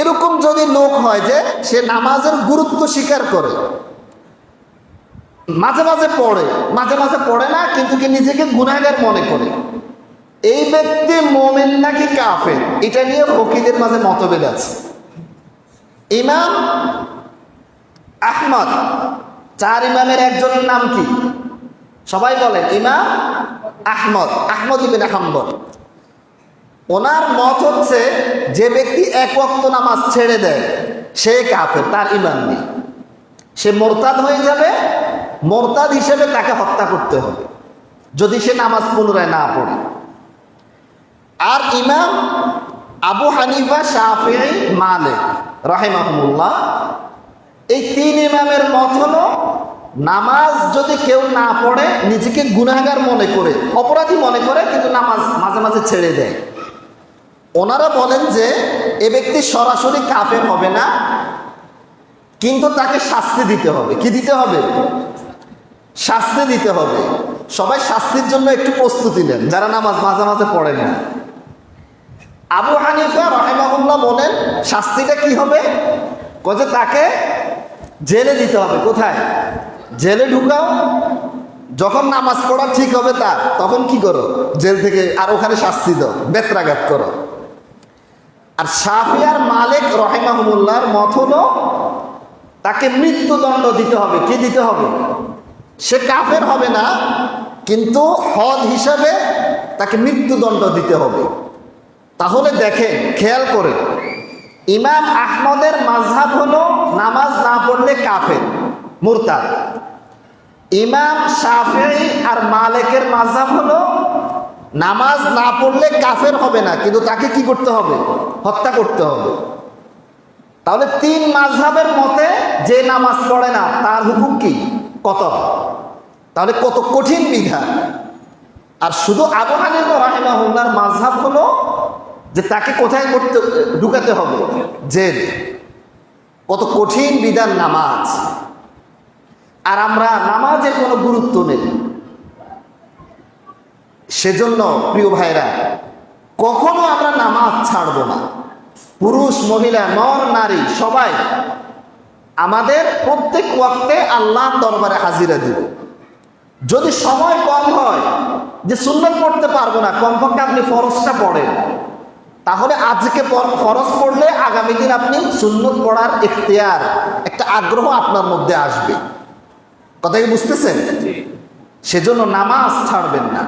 এরকম যদি লোক হয় যে সে নামাজের গুরুত্ব স্বীকার করে, মাঝে মাঝে পড়ে, মাঝে মাঝে পড়ে না, কিন্তু কি নিজেকে গুনাহগার মনে করে? এই ব্যক্তি মোমেন নাকি কাফের? এটা নিয়ে ফকিদের মাঝে মতভেদ আছে। ইমাম আহমদ, চার ইমামের একজনের নাম কি? সবাই বলেন, ইমাম আহমদ আহমদ ইবিন আহম্বদ ওনার মত হচ্ছে যে ব্যক্তি এক ওয়াক্ত নামাজ ছেড়ে দেয়, সে কাফের, তার ইমান নেই। সে মোরতাদ হয়ে যাবে, মোরতাদ হিসেবে তাকে হত্যা করতে হবে, যদি সে নামাজ পুনরায় না পড়ে। আর ইমাম আবু হানিফা শাফি মালিক রাহেমাহমুল্লাহ এই তিন ইমামের মত হলো, নামাজ যদি কেউ না পড়ে, নিজেকে গুনাহগার মনে করে, অপরাধী মনে করে, কিন্তু নামাজ মাঝে মাঝে ছেড়ে দেয়। ওনারা বলেন যে, এ ব্যক্তি সরাসরি কাফের হবে না, কিন্তু তাকে শাস্তি দিতে হবে। কি দিতে হবে? শাস্তি দিতে হবে। সবাই শাস্তির জন্য একটু প্রস্তুতি নেন, যারা নামাজ মাঝে মাঝে পড়ে না। আবু হানিফা রহেমাহুল্লাহ বলেন, শাস্তিটা কি হবে? যে তাকে জেলে দিতে হবে। কোথায়? জেলে ঢুকাও। যখন নামাজ পড়া ঠিক হবে তার, তখন কি করো? জেল থেকে আর ওখানে শাস্তি দাও, বেত্রাঘাত করো। আর সাফিয়ার মালিক রহেমাহমুল্লাহর মত হলো তাকে মৃত্যুদণ্ড দিতে হবে। কি দিতে হবে? সে কাফের হবে না, কিন্তু হদ হিসাবে তাকে মৃত্যুদণ্ড দিতে হবে। তাহলে দেখেন, খেয়াল করে ইমাম আহমদের মাঝহাব হলো নামাজ না পড়লে কাফের, মুরতাদ। ইমাম শাফি আর মালিকের মাঝহাব হলো নামাজ না পড়লে কাফের হবে না, কিন্তু তাকে কি করতে হবে? হত্যা করতে হবে। তাহলে তিন মাঝহাবের মতে যে নামাজ পড়ে না, তার হুকুম কি? কত তাহলে কত কঠিন বিধান আর শুধু আবু হানিফা রাহিমাহুল্লাহর মাঝহাব হলো যে তাকে কোথায় করতে, ঢুকাতে হবে? জেল। কত কঠিন বিধান নামাজ। আর আমরা নামাজের কোনো গুরুত্ব নেই। সেজন্য প্রিয় ভাইরা কখনো আমরা নামাজ ছাড়ব না। পুরুষ মহিলা নর নারী সবাই আমাদের প্রত্যেক ওয়াক্তে আল্লাহর দরবারে হাজিরা দিব। যদি সময় কম হয় যে সুন্নত পড়তে পারব না কমপক্ষে আপনি ফরজটা পড়েন। তাহলে আজকে ফরজ পড়লে আগামী দিন আপনি সুন্নত পড়ার এখতিয়ার একটা আগ্রহ আপনার মধ্যে আসবে। কথা কি বুঝতেছেন? সেজন্য নামাজ ছাড়বেন না।